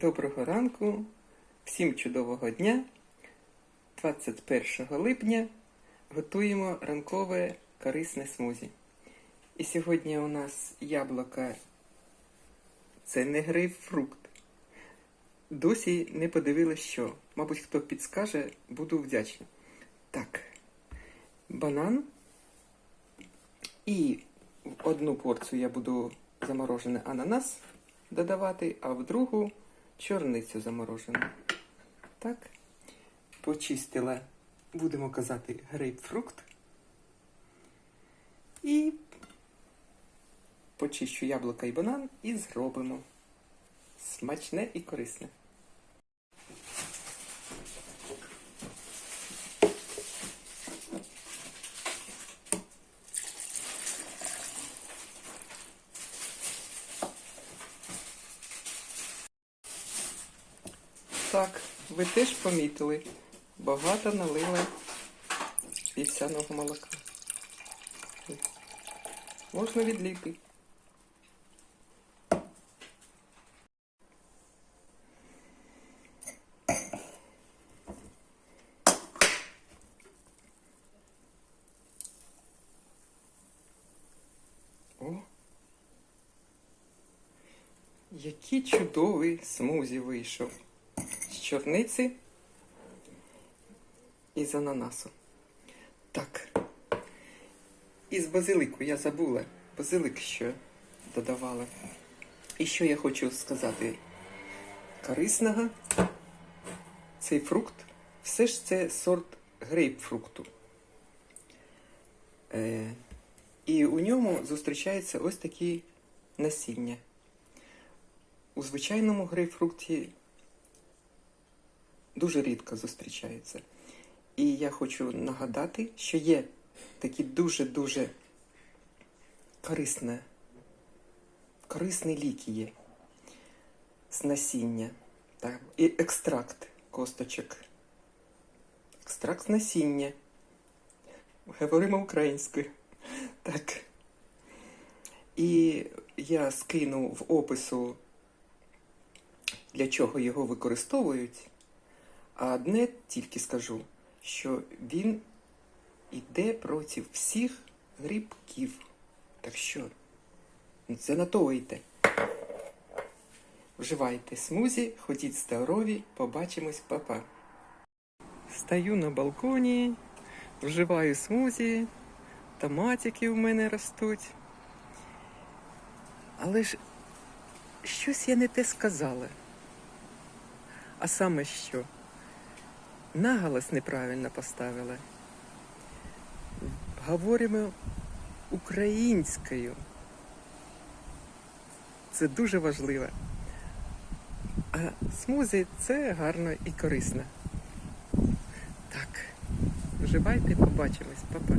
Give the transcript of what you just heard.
Доброго ранку, всім чудового дня. 21 липня готуємо ранкове корисне смузі. І сьогодні у нас яблука це не грейпфрукт. Досі не подивилась, що. Мабуть, хто підскаже, буду вдячна. Так, банан. І в одну порцію я буду заморожений ананас додавати, а в другу чорницю заморожену. Так. Почистила, будемо казати, грейпфрукт. І почищу яблука і банан і зробимо. Смачне і корисне. Так, ви теж помітили, багато налили вівсяного молока. Можна відлити. О! Який чудовий смузі вийшов чорниці і з ананасу. Так. І з базилику я забула. Базилик що додавала. І що я хочу сказати корисного. Цей фрукт, все ж це сорт грейпфрукту. Е, і у ньому зустрічаються ось такі насіння. У звичайному грейпфрукті дуже рідко зустрічаються. І я хочу нагадати, що є такі дуже-дуже корисне, корисні ліки є з насіння. Так, і екстракт косточок. Екстракт з насіння. Говоримо українською. Так. І я скину в опису, для чого його використовують. А одне тільки скажу, що він йде проти всіх грибків. Так що, занотовуйте. Вживайте смузі, ходіть здорові, побачимось, папа. Стою на балконі, вживаю смузі, томатики в мене ростуть. Але ж щось я не те сказала. А саме що? Наголос неправильно поставила. Говоримо українською. Це дуже важливо. А смузі це гарно і корисно. Так, вживайте, побачимось, Па-па.